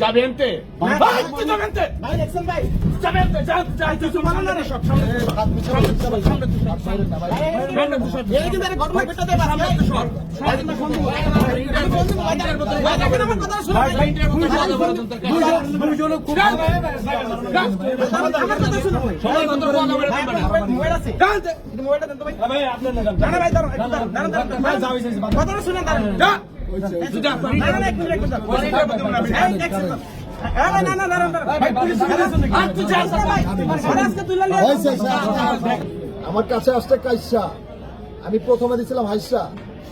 যাবে এনতে মানা। আপনার তো ভাই না না ভাই দাঁড়ান একটু দাঁড়ান দাঁড়ান দাঁড়ান দাঁড়ান কথাটা শুনেন আমার কাছে আসতে কাইসা। আমি প্রথমে দিছিলাম হাইসা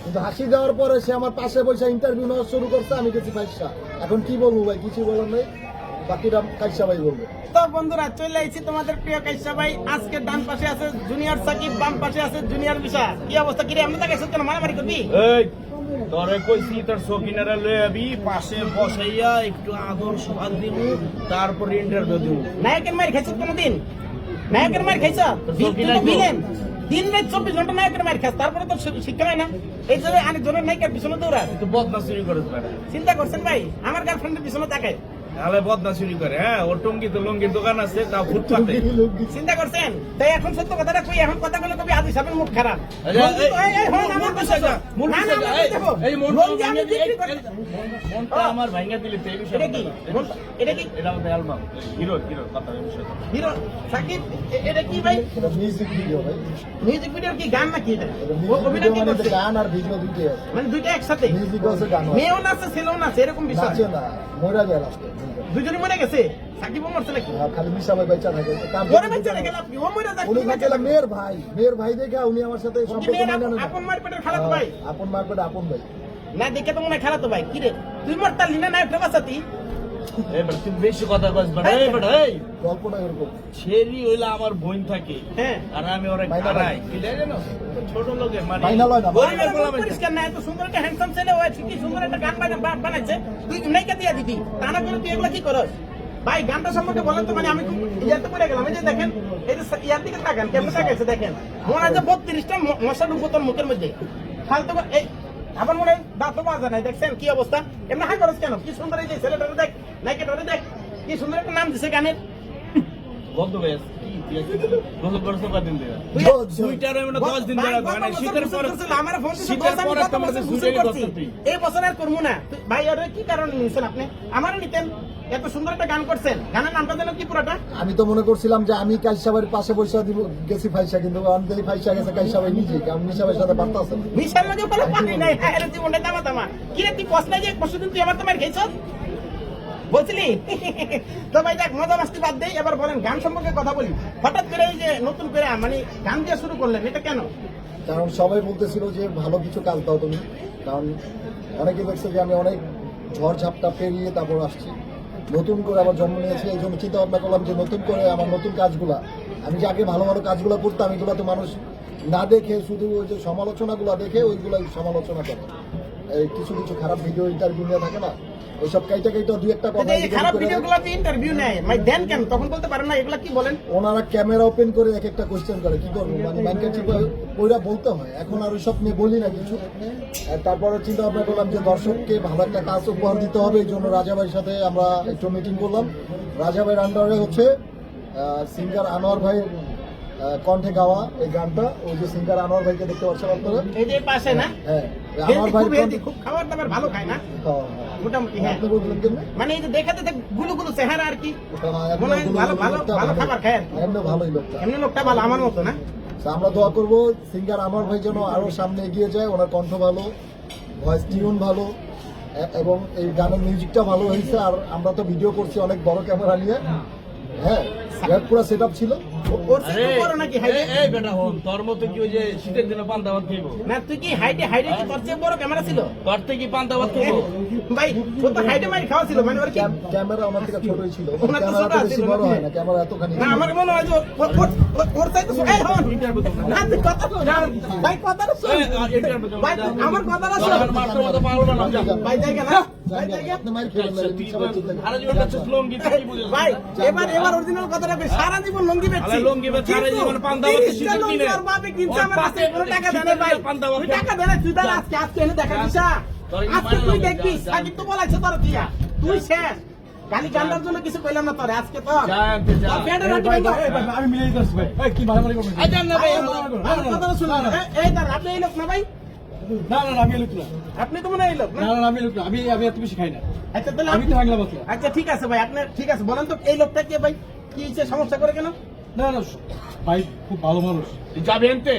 কিন্তু হাসি দেওয়ার পরে সে আমার পাশে বসে ইন্টারভিউ নেওয়া শুরু করছে আমি গেছি ফাইসা এখন কি বলব ভাই কিছু বলার নেই বাকিরা কাইসা ভাই বলব। তো বন্ধুরা চলে আইছি তোমাদের প্রিয় কাইসা ভাই। আজকে ডান পাশে আছে জুনিয়র সাকিব বাম পাশে আছে জুনিয়র বিশা কি অবস্থা কি রে আমরা তো কাইসা কেন মারামারি করবি? এই তোরে কইছি তোর সকিনারা লই আবি পাশে বসাইয়া একটু আদর সোহাগ দিব তারপর ইন্টারভিউ দিব নায়কের মার খাইছ কোনদিন? নায়কের মার খাইছ। ভিলেন দিন রাত চব্বিশ ঘণ্টা নায়কের মার খাস তারপরে তো শিক্ষা হয় না। এই যে আরেক জনের নায়কের পিছনে দৌড়া তো বদনা চুরি করে চিন্তা করছেন ভাই? আমার গার্লফ্রেন্ডের পিছনে তাকায়। তাহলে বদনা চুরি করে হ্যাঁ? ওর টঙ্গি তো লঙ্গির দোকান আছে তা ফুটপাতে। চিন্তা করছেন? তাই এখন সত্য কথাটা কই? এখন কথা বলে কবি আদি সাহেবের মুখ খারাপ। আমার দিলে- তো এই বিষয় এটা কি? এটা কি? এটা আমাদের অ্যালবাম হিরো হিরো কথা বিষয় হিরো সাকিব এটা কি ভাই? মিউজিক ভিডিও ভাই। মিউজিক কি? গান নাকি এটা? অভিনয় কি মানে করছে? গান আর ভিডিও দুইটাই মানে দুইটা একসাথে? মিউজিক আছে গান মেয়েও নাচছে ছেলেও নাচছে এরকম বিষয়। না মরা লাস্টে। দুজনে মনে গেছে? সাকিবও মরছে নাকি খালি মিশা ভাই বাইচা থাকে। তার ওরে বাইচা গেল আপনি? ও মরে যাচ্ছে উনি তুমি থাকে মেয়ের ভাই। মেয়ের ভাই দেখে উনি আমার সাথে। সম্পর্ক মানে না আপন মার পেটের খালাতো ভাই। আপন মার পেটে আপন ভাই। না দেখে তো মনে হয় খালাতো ভাই। কি রে? তুই মরতালি না না একটা বাচ্চাতি এবার তুই বেশি কথা কস বেটা এই বেটা এই। গল্পটা এরকম। ছেড়ি হইলে আমার বোন থাকে হ্যাঁ। আর আমি ওরা মাইনা কি জানো? ছোট লোকে মানে মাইনা লয় না, গরিবের ওরে পরিষ্কার না, এত সুন্দর একটা handsome ছেলে, ও কি সুন্দর একটা গান বানাইছে, তুই নায়িকা দিয়া দিবি। তা না করে তুই এগুলা কি করস? ভাই গানটা সম্পর্কে বলেন তো মানে আমি ইয়াতে পড়ে গেলাম। এই যে দেখেন এই যে ইয়ার দিকে তাকান কেমন তাকাইছে দেখেন? মনে হয় যে বত্রিশটা মশা ঢুকবো মুখের মধ্যে। ফালতু এই আবার মনে হয় দাঁতও মাজা নাই দেখছেন কি অবস্থা? এমনি হাই করেছে কেন? কি সুন্দর এই যে ছেলেটারে দেখ নাইকেটারে দেখ, কি সুন্দর একটা নাম দিছে গানের। বন্ধ হয়ে সুন্দর একটা গান করছেন কি পুরোটা আমি তো মনে করছিলাম যে আমি কাইসা ভাইয়ের পাশে বসে দিব, গেছি ফাইসা, কিন্তু আমি ফাইসা গেছে কাইসা ভাই নিজে আমি ভাইয়ের সাথে বার্তা আছে। হ্যাঁ তুই আমার তোমার খেয়েছ বলছিলি তো ভাই দেখ, মজা মাস্তি বাদ দেই, এবার বলেন, গান সম্পর্কে কথা বলি। হঠাৎ করে এই যে নতুন করে মানে গান দিয়ে শুরু করলেন, এটা কেন? কারণ সবাই বলতেছিল যে ভালো কিছু কাজ দাও তুমি। কারণ অনেকে দেখছে যে আমি অনেক ঝড় ঝাপটা পেরিয়ে তারপর আসছি। নতুন করে আবার জন্ম নিয়েছি, এই জন্য চিন্তা ভাবনা করলাম যে নতুন করে আমার নতুন কাজগুলা, আমি যে আগে ভালো ভালো কাজগুলো করতাম, এগুলো তো মানুষ না দেখে, শুধু ওই যে সমালোচনাগুলো দেখে ওইগুলাই সমালোচনা করে। কিছু কিছু খারাপ ভিডিও ইন্টারভিউ নিয়ে থাকে না? ওইসব কাইটা কাইটা দুই একটা কথা খারাপ ভিডিওগুলোতে ইন্টারভিউ নেয় মানে দেন কেন? তখন বলতে পারেন না এগুলা কি বলেন? ওনারা ক্যামেরা ওপেন করে এক একটা কোশ্চেন করে কি করব? মানে মাইনকে ঠিক ওইরা বলতে হয়। এখন আর ওইসব নিয়ে বলি না কিছু। তারপরে চিন্তা ভাবনা করলাম যে দর্শককে ভালো একটা কাজ উপহার দিতে হবে এই জন্য রাজা ভাইয়ের সাথে আমরা একটু মিটিং করলাম। রাজা ভাইয়ের আন্ডারে হচ্ছে সিঙ্গার আনোয়ার ভাইয়ের আহ, কণ্ঠে গাওয়া এই গানটা। ওই যে সিঙ্গার আনোয়ার ভাইকে দেখতে পাচ্ছেন আপনারা? এই যে পাশে না? হ্যাঁ। ওই হেলদি, খুব ভাইয়ের হেলদি, কণ্ঠে- খুব খাবার দাবার ভালো খায় না। হ্যাঁ, মোটামুটি হ্যাঁ। হ্যাঁ আপনি বললেন কেমনে? মানে এই যে দেখাতে গুলো গুলো চেহারা আর কি। হ্যাঁ, মনে হয় ভালো ভালো ভালো ভালো। খাবার খায় আর এমনি ভালোই লোকটা। এমনি লোকটা ভালো আমার মতো না? তো আমরা দোয়া করব সিঙ্গার আমার ভাই যেন আরও সামনে এগিয়ে যায় ওনার কণ্ঠ ভালো ভয়েস টিউন ভালো এবং এই গানের মিউজিকটা ভালো হয়েছে আর আমরা তো ভিডিও করছি অনেক বড় ক্যামেরা নিয়ে। হ্যাঁ পুরো সেট ছিল। ওর চেয়ে বড় নাকি হাইটে এই- এই বেটা হন তোর মতো কি ওই যে শীতের দিনে পান্তা ভাত খাইবো না তুই কি হাইটে হাইটে কি তোর চেয়ে বড় ক্যামেরা ছিল তোর থেকে কি পান্তা ভাত খাইবো ভাই ও তো হাইটে মারি খাওয়া ছিল মানে ওর কি ক্যামেরা আমার থেকে ছোটই ছিল ওনার তো ছোট আছে, বড় হয় না ক্যামেরা এতখানি না আমার মনে হয় যে ওর- ওর- ওর- ওর- ওর চাইতে ছোট। এই হন। না, তুই কথা শোন। ভাই কথাটা শোন। এই, আর এটার মধ্যে ভাই, আমার কথাটা তোর শোন। আর মতো পারব না, না, ভাই জায়গা না ভাই জায়গা আপনি মাইর খেলেন না, তুই সবাই চিন্তা তো করেন। সারা জীবনটা হচ্ছে লুঙ্গি, তুই কি বুঝিস? ভাই এবার এবার অরিজিনাল কথাটা কই সারা জীবন লঙ্গি বেচছি লুঙ্গি সারা জীবন পান্তা ভাত 30 টা শীতের লুঙ্গি দিনে। ওর বাপে কিনছে আমার কাছে কোনো টাকা দেয় ভাই। পান্তা ভাত টাকা দে তুই দাঁড়া আজকে আজকে এনে দেখা দিছা আজকে তুই দেখবি যা, যা। সাকিব তো বলাইছে তোর দিয়া। তুই শেষ। খালি গান্ডার জন্য কিছু কইলাম না তোরে আজকে তো যা আনতে যা। তোর পেটের হাড্ডি ভাঙবো। আমি মিলিয়ে দিতে ভাই। এই, কি মারামারি করবেন এই দেন না ভাই, আমার কথাটা শুনুন। এই- এই দাঁড়া, আপনি এই লোক না ভাই? না না না, আমি লোক না। আপনি তো মনে হয় লোক না? না না না, আমি লোক না। আমি আমি এত বেশি খাই না। আচ্ছা তাহলে আমি তো বাংলা আচ্ছা ঠিক আছে ভাই আপনার ঠিক আছে বলেন তো এই লোকটা কে ভাই? কি সমস্যা করে কেন? না না ভাই খুব ভালো মানুষ যাবে এনতে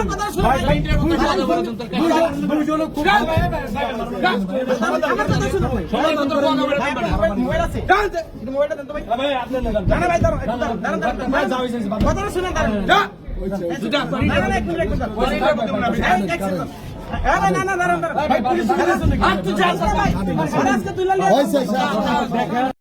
কথাটা শুনুন, ভাই। দুইজন খুব ভালো আমার কথা শুনুন, ভাই। ভাই, আপনার মোবাইল আছে? একটু মোবাইলটা দেন তো ভাই। ভাই আপনার না না, না, ভাই, দাঁড়ান, না, না, না,